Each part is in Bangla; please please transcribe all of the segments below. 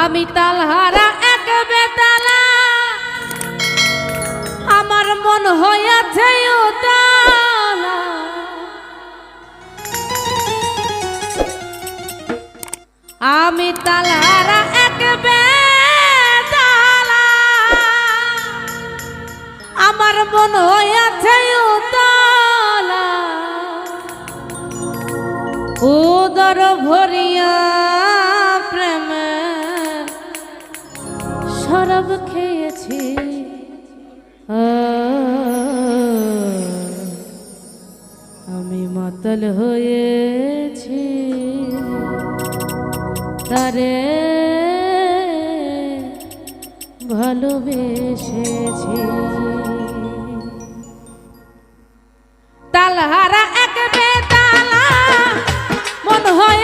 আমি তালহারা এক বেতালা। আমার মন হইয়াছে উতালা। আমি তালহারা এক বেতালা। আমার মন হইয়াছে উতালা। উদর ভরিয়া শরাব খেয়েছি। আমি মাতাল হয়েছি। তারে ভালোবেসেছি। তালহারা এক বেতালা মন হয়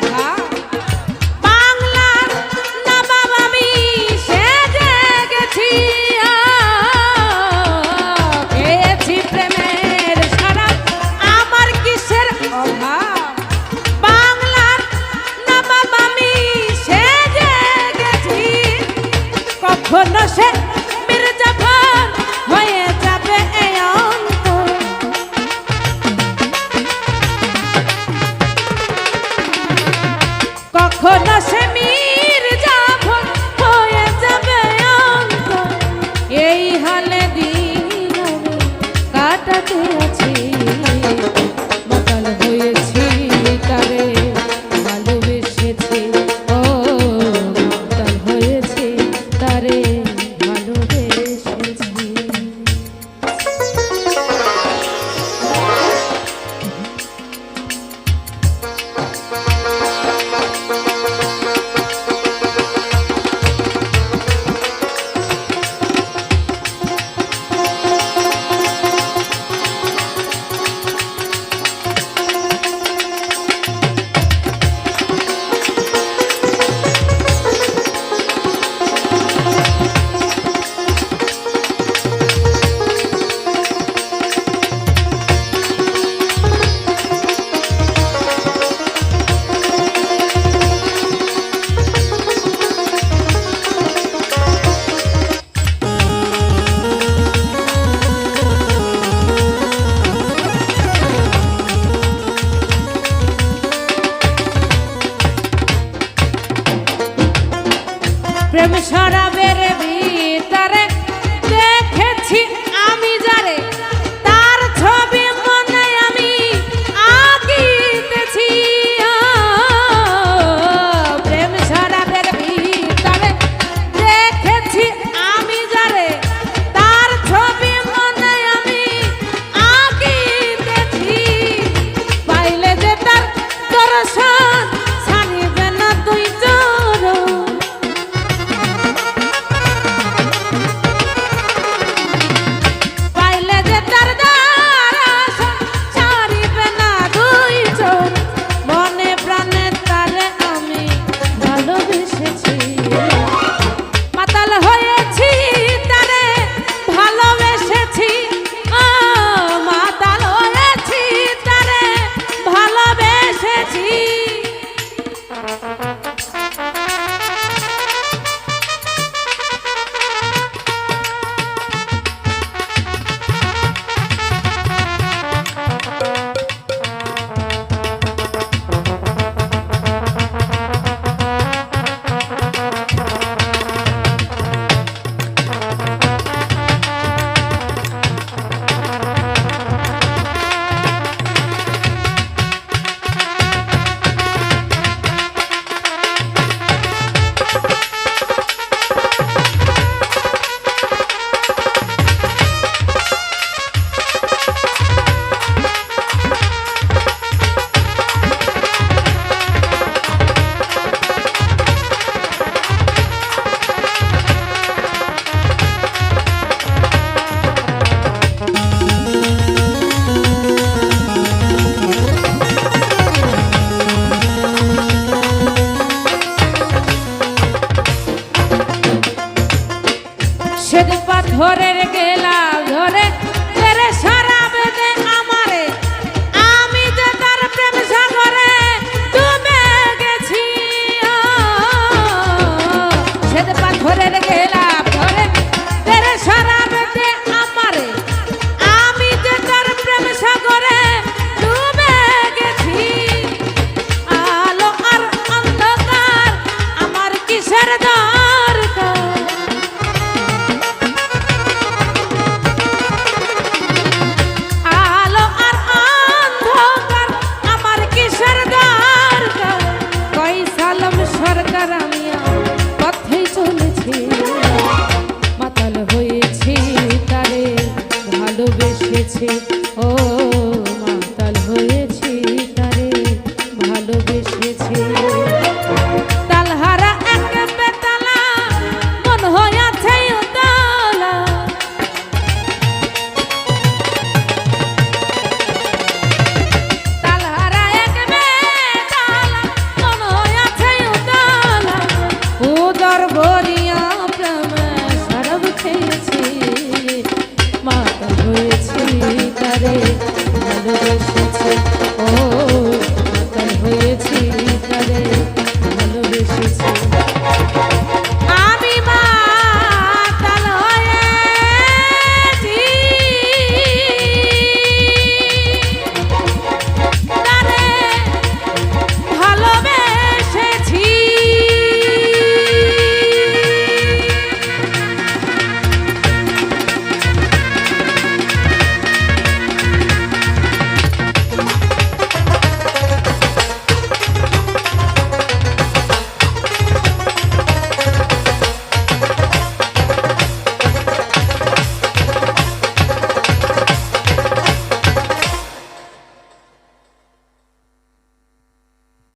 শোভা না সে মিয়ে। নবের ভিতরে দেখেছি